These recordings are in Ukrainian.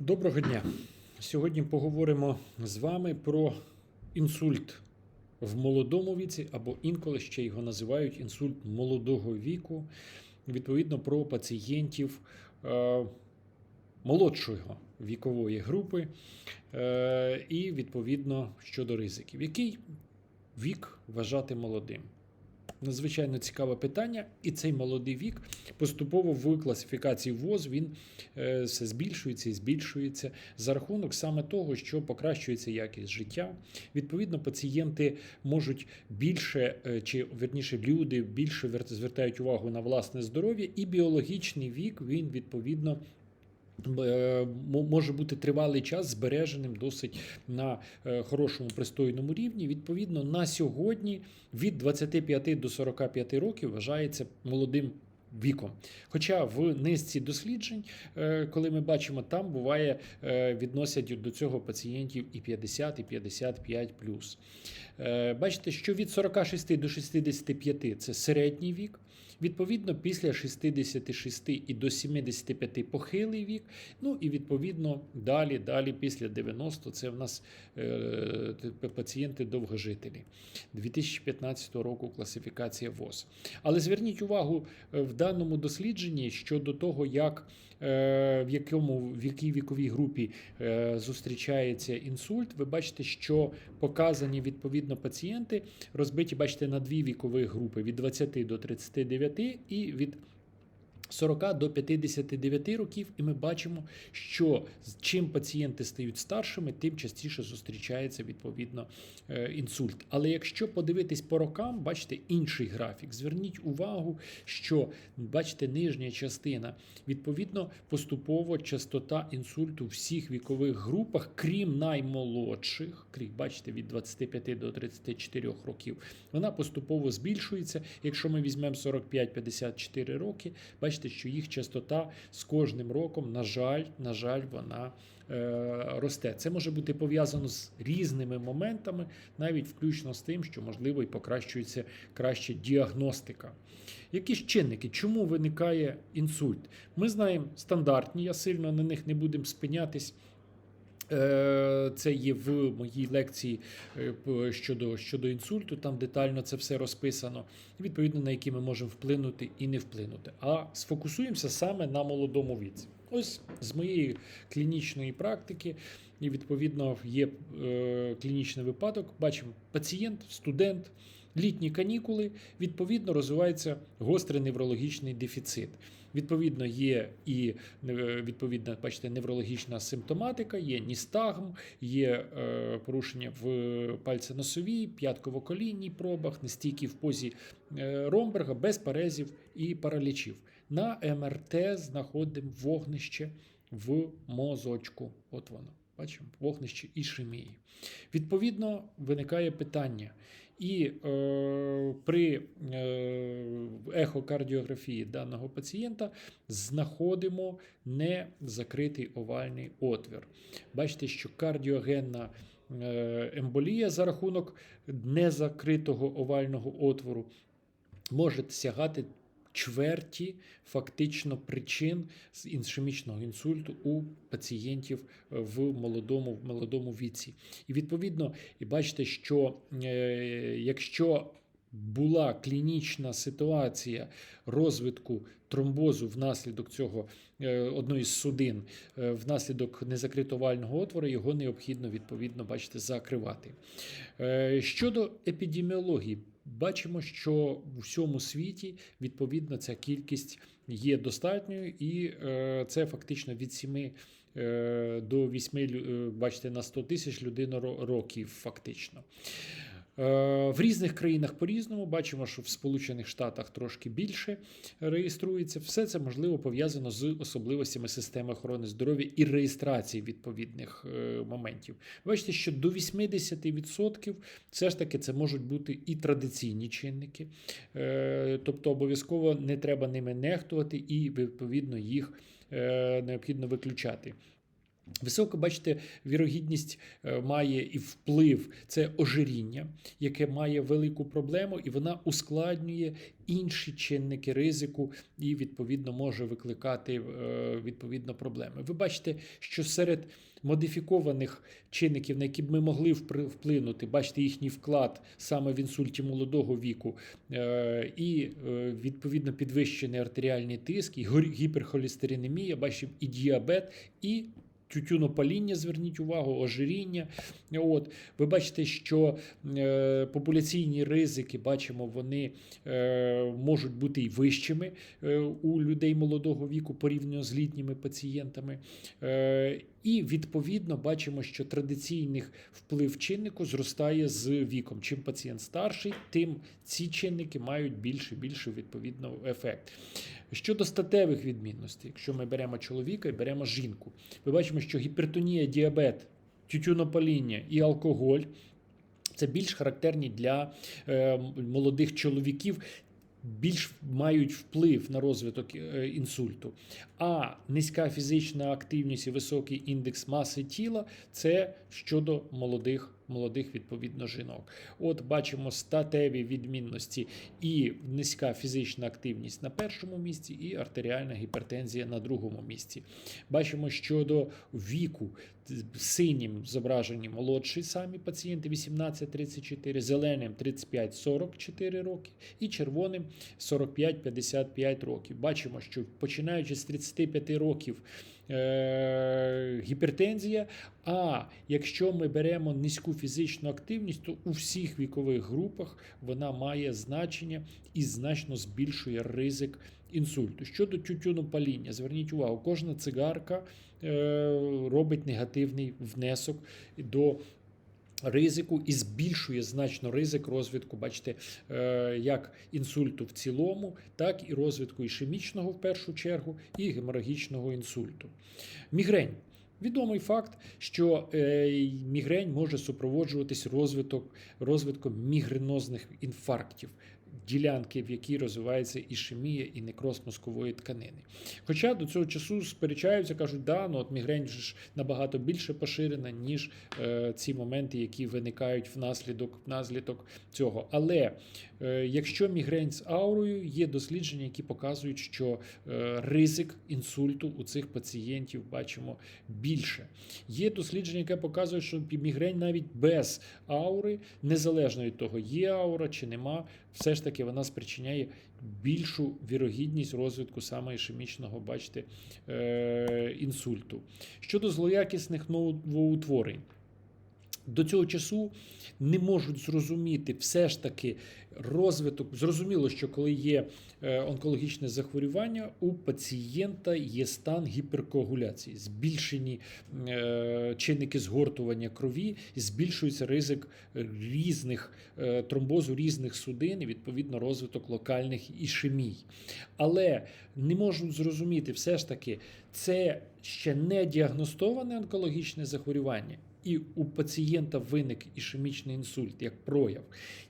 Доброго дня! Сьогодні поговоримо з вами про інсульт в молодому віці, або інколи ще його називають інсульт молодого віку, відповідно про пацієнтів е, молодшої вікової групи, е, і відповідно щодо ризиків. Який вік вважати молодим? Надзвичайно цікаве питання, і цей молодий вік поступово в класифікації ВОЗ він е, все збільшується і збільшується за рахунок саме того, що покращується якість життя. Відповідно, пацієнти можуть більше е, чи верніше люди більше вер- звертають увагу на власне здоров'я, і біологічний вік він відповідно. Е, мо- Може бути тривалий час збереженим досить на е, хорошому пристойному рівні. Відповідно, на сьогодні від 25 до 45 років вважається молодим віком. Хоча в низці досліджень, е, коли ми бачимо, там буває відносять до цього пацієнтів і 50, і 55 плюс. Е, Бачите, що від 46 до 65 це середній вік. Відповідно, після 66 і до 75 похилий вік. Ну і відповідно далі, далі після 90 це в нас е, пацієнти довгожителі. 2015 року класифікація ВОЗ. Але зверніть увагу е, в даному дослідженні щодо того, як е, в якому в якій віковій групі е, зустрічається інсульт. Ви бачите, що показані відповідно пацієнти розбиті, бачите, на дві вікові групи: від 20 до 39 і від 40 до 59 років, і ми бачимо, що з- чим пацієнти стають старшими, тим частіше зустрічається відповідно е, інсульт. Але якщо подивитись по рокам, бачите інший графік. Зверніть увагу, що бачите, нижня частина відповідно поступово частота інсульту в всіх вікових групах, крім наймолодших, крім бачите, від 25 до 34 років, вона поступово збільшується. Якщо ми візьмемо 45-54 роки, бачите, що їх частота з кожним роком, на жаль, на жаль, вона е, росте. Це може бути пов'язано з різними моментами, навіть включно з тим, що можливо і покращується краще діагностика. Які ж чинники, чому виникає інсульт? Ми знаємо стандартні, я сильно на них не будемо спинятись. Е, Це є в моїй лекції е, щодо, щодо інсульту, там детально це все розписано, відповідно на які ми можемо вплинути і не вплинути. А сфокусуємося саме на молодому віці. Ось з моєї клінічної практики, і відповідно є е, клінічний випадок. Бачимо пацієнт, студент, літні канікули, відповідно розвивається гострий неврологічний дефіцит. Відповідно, є і е, відповідна, бачите, неврологічна симптоматика, є ністагм, є е, порушення в пальценосовій, п'ятково-колінній пробах, нестійкі в позі е, Ромберга, без парезів і паралічів. На МРТ знаходимо вогнище в мозочку. От воно. Бачимо, вогнище ішемії. Відповідно, виникає питання. І е, при е, ехокардіографії даного пацієнта знаходимо незакритий овальний отвір. Бачите, що кардіогенна е, емболія за рахунок незакритого овального отвору може сягати чверті фактично причин з ішемічного інсульту у пацієнтів е, в молодому, в молодому віці. І відповідно, і бачите, що е, якщо була клінічна ситуація розвитку тромбозу внаслідок цього е, одної з судин, внаслідок незакритовального отвору, його необхідно відповідно бачите закривати. Щодо епідеміології, бачимо, що в всьому світі відповідно ця кількість є достатньою, і е, це фактично від 7 е, до 8, лю- е, бачите, на 100 тисяч людин років фактично. Е, В різних країнах по-різному бачимо, що в Сполучених Штатах трошки більше реєструється. Все це можливо пов'язано з особливостями системи охорони здоров'я і реєстрації відповідних е, моментів. Бачите, що до 80% все ж таки це можуть бути і традиційні чинники, Е, тобто обов'язково не треба ними нехтувати і відповідно їх необхідно виключати. Високо, бачите, вірогідність е, має і вплив це ожиріння, яке має велику проблему, і вона ускладнює інші чинники ризику і, відповідно, може викликати е, відповідно проблеми. Ви бачите, що серед модифікованих чинників, на які б ми могли вплинути, бачите їхній вклад саме в інсульті молодого віку, е, і відповідно підвищений артеріальний тиск, і гіперхолестеринемія, бачимо і діабет, і тютюнопаління, зверніть увагу, ожиріння. От, ви бачите, що е, популяційні ризики, бачимо, вони е, можуть бути і вищими е, у людей молодого віку порівняно з літніми пацієнтами. Е, і відповідно бачимо, що традиційний вплив чиннику зростає з віком. Чим пацієнт старший, тим ці чинники мають більше і більше відповідно ефект. Щодо статевих відмінностей, якщо ми беремо чоловіка і беремо жінку, ми бачимо, що гіпертонія, діабет, тютюнопаління і алкоголь це більш характерні для е, молодих чоловіків. Більш мають вплив на розвиток е, інсульту. А низька фізична активність і високий індекс маси тіла це щодо молодих, молодих відповідно жінок. От бачимо статеві відмінності і низька фізична активність на першому місці, і артеріальна гіпертензія на другому місці. Бачимо щодо віку. Синім зображені молодші самі пацієнти 18-34, зеленим 35-44 роки і червоним 45-55 років. Бачимо, що починаючи з 35 років гіпертензія. А якщо ми беремо низьку фізичну активність, то у всіх вікових групах вона має значення і значно збільшує ризик інсульту. Щодо тютюнопаління, зверніть увагу, кожна цигарка е, робить негативний внесок до ризику і збільшує значно ризик розвитку, бачите, е, як інсульту в цілому, так і розвитку ішемічного в першу чергу, і геморагічного інсульту. Мігрень. Відомий факт, що е, мігрень може супроводжуватись розвиток, розвитком мігренозних інфарктів, ділянки, в якій розвивається ішемія і некроз мозкової тканини. Хоча до цього часу сперечаються, кажуть, да, ну от мігрень ж набагато більше поширена, ніж е, ці моменти, які виникають внаслідок, внаслідок цього. Але е, якщо мігрень з аурою, є дослідження, які показують, що е, ризик інсульту у цих пацієнтів бачимо більше. Є дослідження, яке показує, що мігрень навіть без аури, незалежно від того, є аура чи нема, все ж таки вона спричиняє більшу вірогідність розвитку саме ішемічного, бачите, е, інсульту. Щодо злоякісних новоутворень. До цього часу не можуть зрозуміти все ж таки розвиток. Зрозуміло, що коли є е, онкологічне захворювання, у пацієнта є стан гіперкоагуляції, збільшені е, чинники згортування крові, збільшується ризик різних е, тромбозу різних судин, і відповідно розвиток локальних ішемій. Але не можуть зрозуміти, все ж таки, це ще не діагностоване онкологічне захворювання і у пацієнта виник ішемічний інсульт як прояв,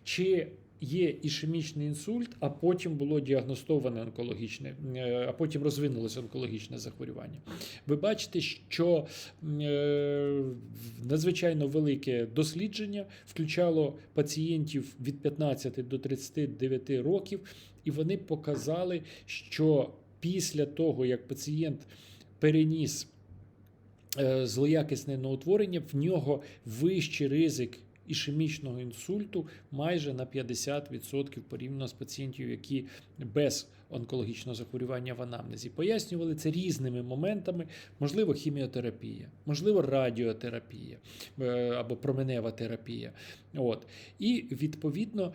чи є ішемічний інсульт, а потім було діагностоване онкологічне, е, а потім розвинулося онкологічне захворювання. Ви бачите, що е, надзвичайно велике дослідження включало пацієнтів від 15 до 39 років, і вони показали, що після того, як пацієнт переніс е, злоякісне новоутворення, в нього вищий ризик ішемічного інсульту майже на 50% порівняно з пацієнтів, які без онкологічного захворювання в анамнезі. Пояснювали це різними моментами, можливо, хіміотерапія, можливо, радіотерапія е, або променева терапія. От. І відповідно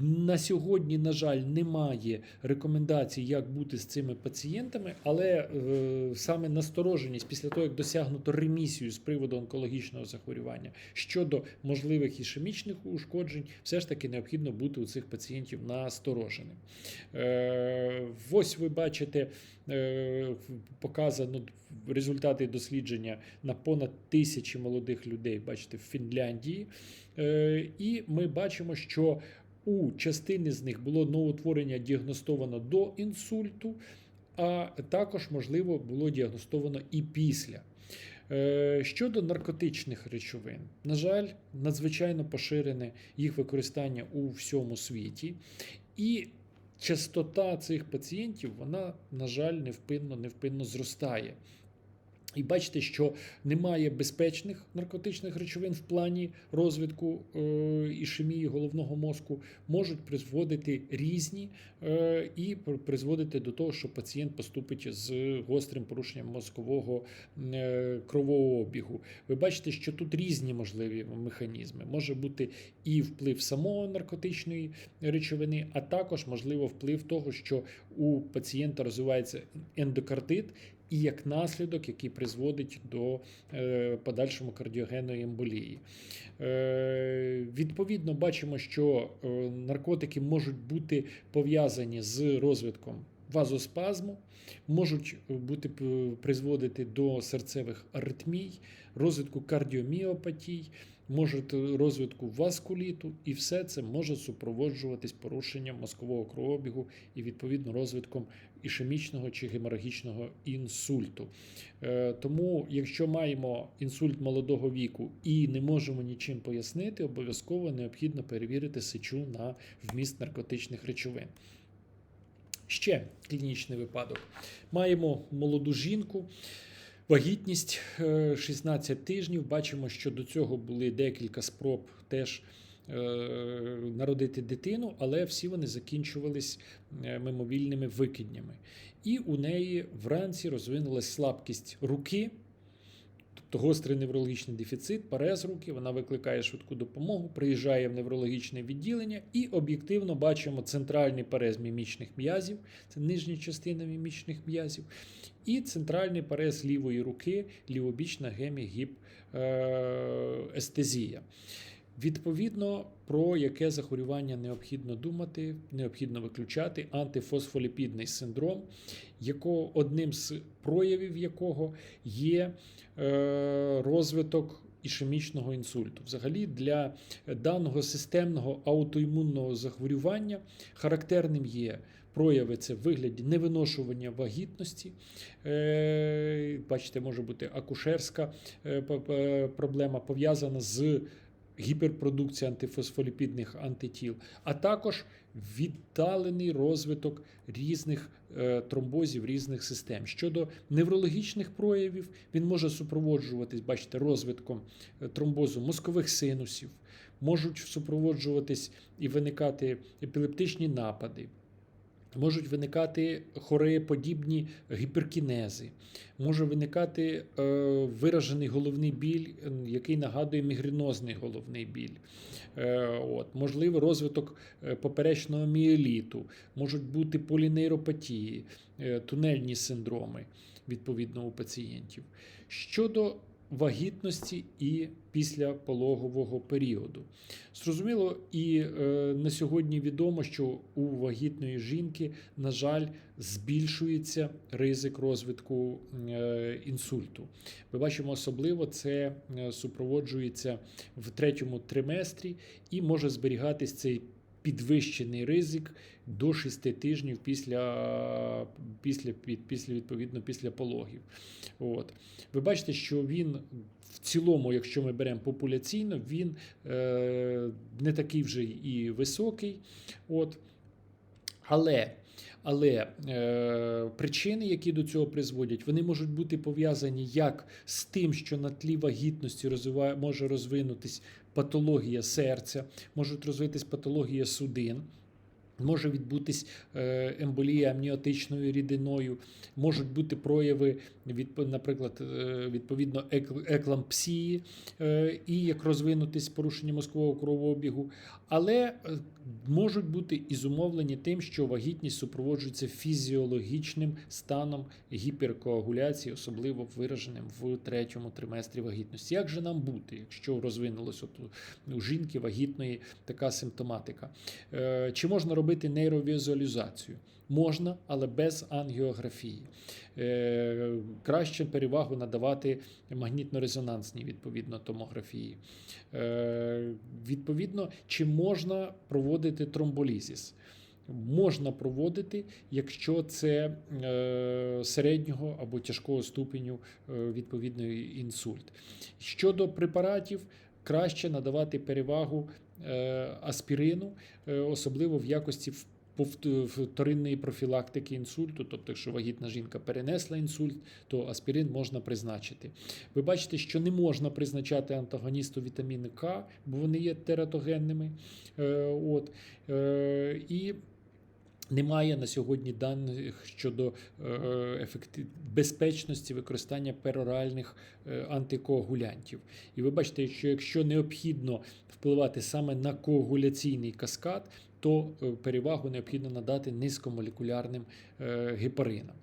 на сьогодні, на жаль, немає рекомендацій, як бути з цими пацієнтами, але е, саме настороженість після того, як досягнуто ремісію з приводу онкологічного захворювання щодо можливих ішемічних ушкоджень, все ж таки необхідно бути у цих пацієнтів настороженим. Ось ви бачите е, показано результати дослідження на понад тисячі молодих людей. Бачите, в Фінляндії. Е, І ми бачимо, що у частини з них було новоутворення діагностовано до інсульту, а також, можливо, було діагностовано і після. Е, Щодо наркотичних речовин, на жаль, надзвичайно поширене їх використання у всьому світі, і частота цих пацієнтів, вона, на жаль, невпинно, невпинно зростає. І бачите, що немає безпечних наркотичних речовин в плані розвитку е, ішемії головного мозку, можуть призводити різні е, і призводити до того, що пацієнт поступить з гострим порушенням мозкового е, кровообігу. Ви бачите, що тут різні можливі механізми. Може бути і вплив самого наркотичної речовини, а також можливо вплив того, що у пацієнта розвивається ендокардит, і як наслідок, який призводить до е, подальшому кардіогенної емболії. Е, відповідно, бачимо, що е, наркотики можуть бути пов'язані з розвитком вазоспазму, можуть бути призводити до серцевих аритмій, розвитку кардіоміопатій, можуть розвитку васкуліту, і все це може супроводжуватись порушенням мозкового кровообігу і відповідно розвитком ішемічного чи геморагічного інсульту. Е, Тому, якщо маємо інсульт молодого віку і не можемо нічим пояснити, обов'язково необхідно перевірити сечу на вміст наркотичних речовин. Ще клінічний випадок. Маємо молоду жінку. Вагітність е, 16 тижнів. Бачимо, що до цього були декілька спроб теж е, народити дитину, але всі вони закінчувались е, мимовільними викиднями. І у неї вранці розвинулась слабкість руки, тобто гострий неврологічний дефіцит, парез руки. Вона викликає швидку допомогу, приїжджає в неврологічне відділення і об'єктивно бачимо центральний парез мімічних м'язів, це нижня частина мімічних м'язів, і центральний парез лівої руки, лівобічна гемігіпестезія. Відповідно, про яке захворювання необхідно думати, необхідно виключати антифосфоліпідний синдром, якого одним з проявів якого є е, розвиток ішемічного інсульту. Взагалі для даного системного аутоімунного захворювання характерним є прояви це в вигляді невиношування вагітності. Е, Бачите, може бути акушерська е, проблема пов'язана з гіперпродукція антифосфоліпідних антитіл, а також віддалений розвиток різних е, тромбозів різних систем. Щодо неврологічних проявів, він може супроводжуватись, бачите, розвитком е, тромбозу мозкових синусів, можуть супроводжуватись і виникати епілептичні напади. Можуть виникати хореєподібні гіперкінези, може виникати е, виражений головний біль, який нагадує мігренозний головний біль. Е, от, можливо, розвиток е, поперечного міеліту, можуть бути полінейропатії, тунельні синдроми відповідно у пацієнтів. Щодо вагітності і післяпологового періоду. Зрозуміло, і е, на сьогодні відомо, що у вагітної жінки, на жаль, збільшується ризик розвитку е, інсульту. Ми бачимо, особливо це е, супроводжується в третьому триместрі і може зберігатись цей підвищений ризик до 6 тижнів після, після, після відповідно після пологів. От. Ви бачите, що він в цілому, якщо ми беремо популяційно, він е, не такий вже і високий. От. Але, але е, причини, які до цього призводять, вони можуть бути пов'язані як з тим, що на тлі вагітності розвиває, може розвинутись патологія серця, можуть розвитись патологія судин. Може відбутись е, емболія амніотичною рідиною, можуть бути прояви, наприклад, е, відповідно еклампсії е, і як розвинутись порушення мозкового кровообігу, але можуть бути і зумовлені тим, що вагітність супроводжується фізіологічним станом гіперкоагуляції, особливо вираженим в третьому триместрі вагітності. Як же нам бути, якщо розвинулась от у- жінки вагітної така симптоматика? Чи можна робити нейровізуалізацію? Можна, але без ангіографії. Е, Краще перевагу надавати магнітно-резонансній відповідно томографії. Е, Відповідно, чи можна проводити тромболізіс? можна проводити, якщо це е, середнього або тяжкого ступеню е, відповідної інсульт. Щодо препаратів, краще надавати перевагу аспірину, е, особливо в якості вторинної профілактики інсульту, тобто, якщо вагітна жінка перенесла інсульт, то аспірин можна призначити. Ви бачите, що не можна призначати антагоністу вітаміну К, бо вони є тератогенними. Е, От, е, і немає на сьогодні даних щодо ефектив... безпечності використання пероральних е, антикоагулянтів. І ви бачите, що якщо необхідно впливати саме на коагуляційний каскад, то е, перевагу необхідно надати низькомолекулярним е, гепаринам.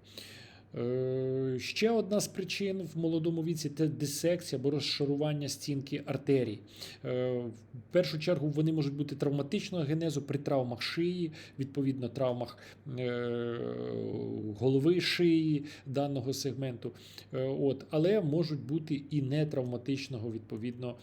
Е, Ще одна з причин в молодому віці це дисекція або розшарування стінки артерій. Е, В першу чергу вони можуть бути травматичного генезу при травмах шиї, відповідно травмах е, голови шиї даного сегменту. От, але можуть бути і нетравматичного відповідно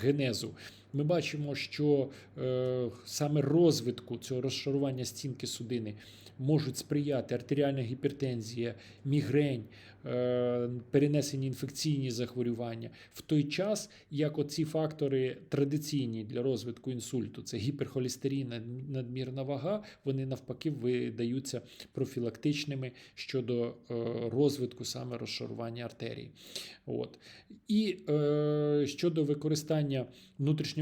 генезу. Ми бачимо, що е, саме розвитку цього розшарування стінки судини можуть сприяти артеріальна гіпертензія, мігрень, е, перенесені інфекційні захворювання, в той час, як оці фактори традиційні для розвитку інсульту, це гіперхолестерин, над- надмірна вага, вони навпаки видаються профілактичними щодо е, розвитку саме розшарування артерій. От. І е, щодо використання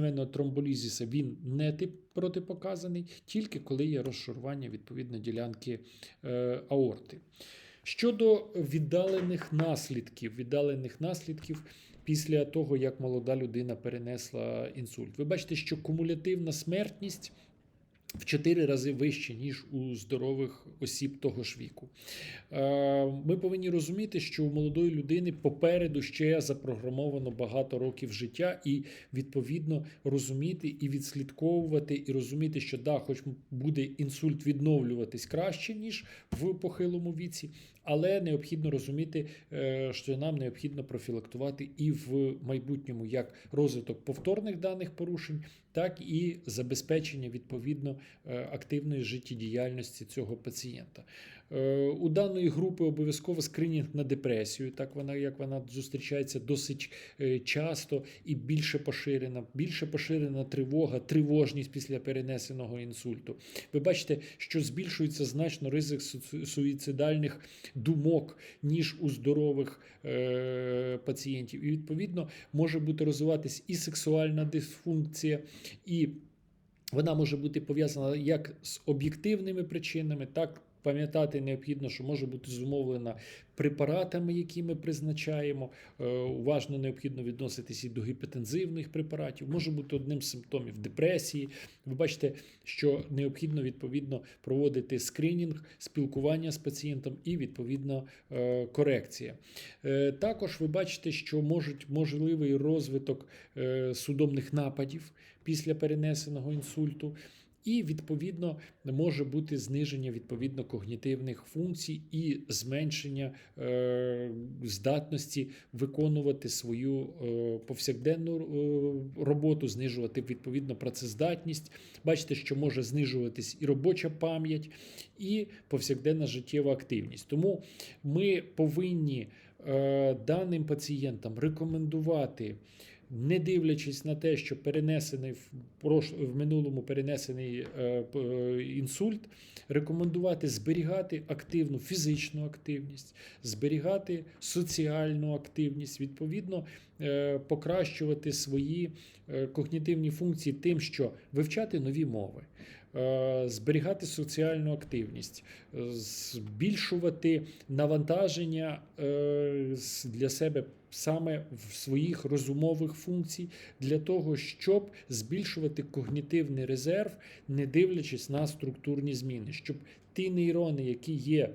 внутрішньовенного тромболізіса, він не тип протипоказаний, тільки коли є розшарування відповідно ділянки е, аорти. Щодо віддалених наслідків, віддалених наслідків після того, як молода людина перенесла інсульт. Ви бачите, що кумулятивна смертність в 4 рази вище, ніж у здорових осіб того ж віку. Е, Ми повинні розуміти, що у молодої людини попереду ще запрограмовано багато років життя, і відповідно розуміти і відслідковувати, і розуміти, що да, хоч буде інсульт відновлюватись краще, ніж в похилому віці, але необхідно розуміти, е, що нам необхідно профілактувати і в майбутньому як розвиток повторних даних порушень, так і забезпечення відповідно е, активної життєдіяльності цього пацієнта. Е, У даної групи обов'язково скринінг на депресію, так вона як вона зустрічається досить е, часто і більше поширена, більше поширена тривога, тривожність після перенесеного інсульту. Ви бачите, що збільшується значно ризик суїцидальних думок, ніж у здорових е, пацієнтів. І відповідно може бути розвиватись і сексуальна дисфункція, і вона може бути пов'язана як з об'єктивними причинами, так пам'ятати необхідно, що може бути зумовлена препаратами, які ми призначаємо. Е, Уважно необхідно відноситися і до гіпотензивних препаратів. Може бути одним з симптомів депресії. Ви бачите, що необхідно відповідно проводити скринінг, спілкування з пацієнтом і відповідно е, корекція. Е, Також ви бачите, що можуть можливий розвиток судомних нападів після перенесеного інсульту. І відповідно може бути зниження відповідно когнітивних функцій і зменшення е, здатності виконувати свою е, повсякденну е, роботу, знижувати відповідно працездатність. Бачите, що може знижуватись і робоча пам'ять, і повсякденна життєва активність. Тому ми повинні даним пацієнтам рекомендувати. Не дивлячись на те, що перенесений в минулому перенесений е, е, інсульт, рекомендувати зберігати активну фізичну активність, зберігати соціальну активність, відповідно е, покращувати свої е, когнітивні функції тим, що вивчати нові мови. Е, Зберігати соціальну активність, е, збільшувати навантаження е, для себе саме в своїх розумових функцій для того, щоб збільшувати когнітивний резерв, не дивлячись на структурні зміни, щоб ті нейрони, які є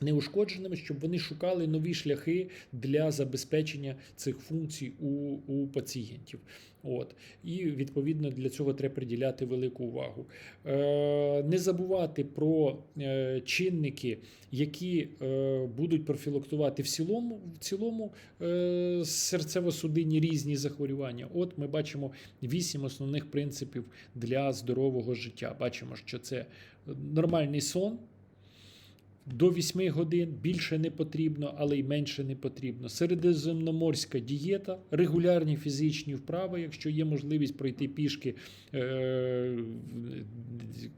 неушкодженими, щоб вони шукали нові шляхи для забезпечення цих функцій у, у пацієнтів. От. І відповідно для цього треба приділяти велику увагу. Е, не забувати про е, чинники, які е, будуть профілактувати в цілому, в цілому е, серцево-судинні різні захворювання. От ми бачимо вісім основних принципів для здорового життя. Бачимо, що це нормальний сон. До 8 годин більше не потрібно, але й менше не потрібно. Середземноморська дієта, регулярні фізичні вправи, якщо є можливість пройти пішки е,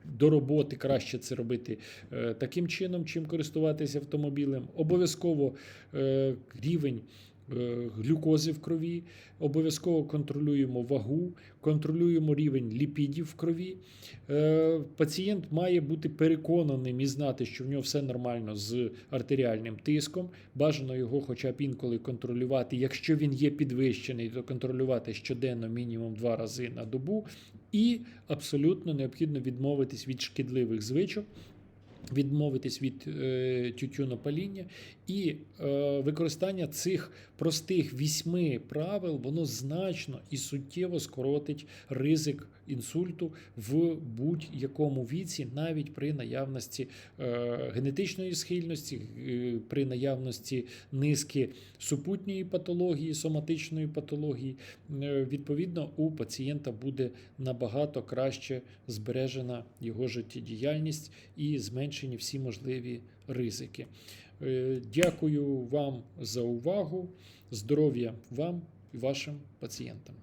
до роботи, краще це робити е, таким чином, чим користуватися автомобілем. Обов'язково е, рівень. Е, Глюкози в крові, обов'язково контролюємо вагу, контролюємо рівень ліпідів в крові. Е, Пацієнт має бути переконаним і знати, що в нього все нормально з артеріальним тиском. Бажано його хоча б інколи контролювати. Якщо він є підвищений, то контролювати щоденно мінімум два рази на добу. І абсолютно необхідно відмовитись від шкідливих звичок. Відмовитись від е, тютюнопаління і е, використання цих простих вісьми правил воно значно і суттєво скоротить ризик інсульту в будь-якому віці, навіть при наявності е, генетичної схильності, е, при наявності низки супутньої патології, соматичної патології. Е, відповідно, у пацієнта буде набагато краще збережена його життєдіяльність і зменшені всі можливі ризики. Е, Дякую вам за увагу. Здоров'я вам і вашим пацієнтам.